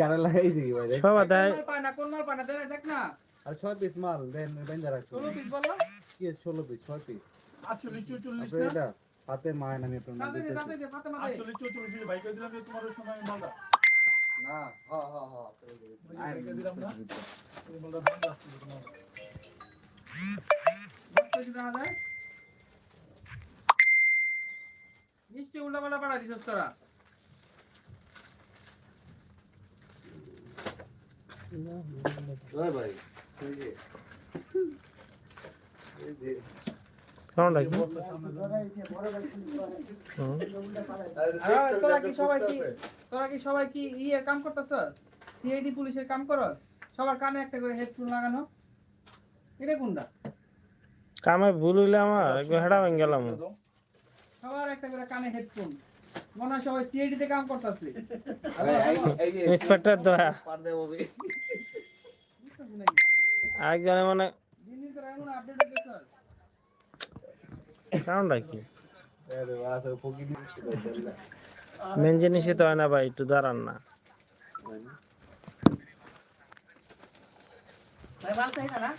কারা লাগাইছে কি ভাই? সবাই কোন মাল পায় না কোন মাল পায় না দেখ- না। আর ছয় পিস মাল দেন বেঞ্জা রাখছো ষোলো পিস বলো। কি ষোলো পিস ছয় পিস এটা হাতে মায় আমি আপনার নাম তাতে দে দিতেছি। তাতে দে ফাতেমা দে। আটচল্লিশ চৌচল্লিশ ভাই করে দিলাম যে তোমার সময় মালটা না হ হ হ রেখে দিলাম না? এই মালটা দাম আসছে তোমার। বস্তা যদি না যায় উল্টা পাল্টা পাঠা দিছস তোরা ওই ভাই এই যে এই যে কেমন রাখি আর তোরা কি সবাই কি ইয়ে কাম করতেছস সিআইডি পুলিশের কাম করস সবার কানে একটা করে হেডফোন লাগানো এটা কোনটা কামে ভুল হইলে আমার একবার হেডা গেলাম। সবার একটা করে কানে হেডফোন মনে হয় সবাই সিআইডি তে কাম করতেছে। ইন্সপেক্টর দয়া বে। মানে ছিল দেল্লা মেন জিনিসই তো হয় না ভাই একটু দাঁড়ান না। ভাই ভালো না